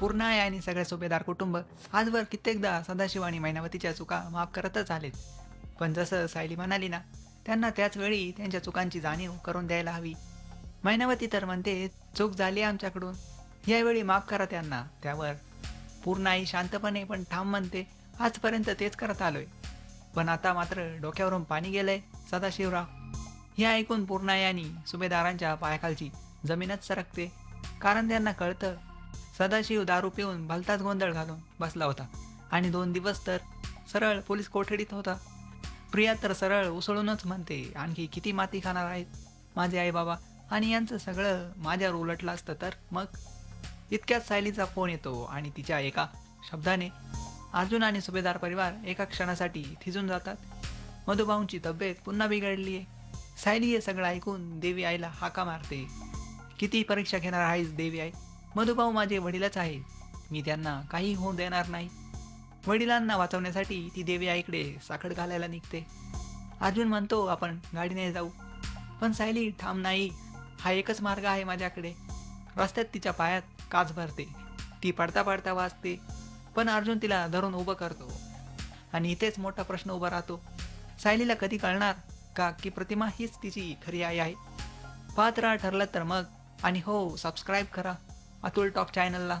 पूर्ण आहे आणि सगळे सुभेदार कुटुंब. आजवर कित्येकदा सदाशिव आणि मैनावतीच्या चुका माफ करतच आलेत. पण जसं सायली म्हणाली ना त्यांना त्याच वेळी त्यांच्या चुकांची जाणीव करून द्यायला हवी. मैनावती तर म्हणते चूक झाली आमच्याकडून. यावेळी माफ करा त्यांना. त्यावर पूर्ण आई शांतपणे पण ठाम म्हणते आजपर्यंत तेच करत आलोय. पण आता मात्र डोक्यावरून पाणी गेलंय सदाशिवराव. हे ऐकून पूर्णायानी आणि सुभेदारांच्या पायाखालची जमीनच सरकते. कारण त्यांना कळतं सदाशिव दारू पिऊन भलताच गोंधळ घालून बसला होता. आणि दोन दिवस तर सरळ पोलीस कोठडीत होता. प्रिया तर सरळ उसळूनच म्हणते आणखी किती माती खाणार आहेत माझे आई बाबा आणि यांचं सगळं माझ्यावर उलटलं असतं तर मग? इतक्याच सायलीचा फोन येतो आणि तिच्या एका शब्दाने अर्जुन आणि सुभेदार परिवार एका क्षणासाठी थिजून जातात. मधुभाऊंची तब्येत पुन्हा बिघडली आहे. सायली हे सगळं ऐकून देवी आईला हाका मारते. किती परीक्षा घेणार आहेस देवी आई? मधुभाऊ माझे वडीलच आहे. मी त्यांना काही होऊ देणार नाही. वडिलांना वाचवण्यासाठी ती देवी आईकडे साखर घालायला निघते. अर्जुन म्हणतो आपण गाडीने जाऊ. पण सायली ठाम नाही. हा एकच मार्ग आहे माझ्याकडे. रस्त्यात तिच्या पायात काच भरते. ती पडता पडता वाचते. पण अर्जुन तिला धरून उभं करतो आणि इथेच मोठा प्रश्न उभा राहतो. सायलीला कधी कळणार का की प्रतिमा हीच तिची खरी आई आहे? पात्र ठरलं तर मग. आणि हो सबस्क्राईब करा. अतुल टॉक चॅनलला.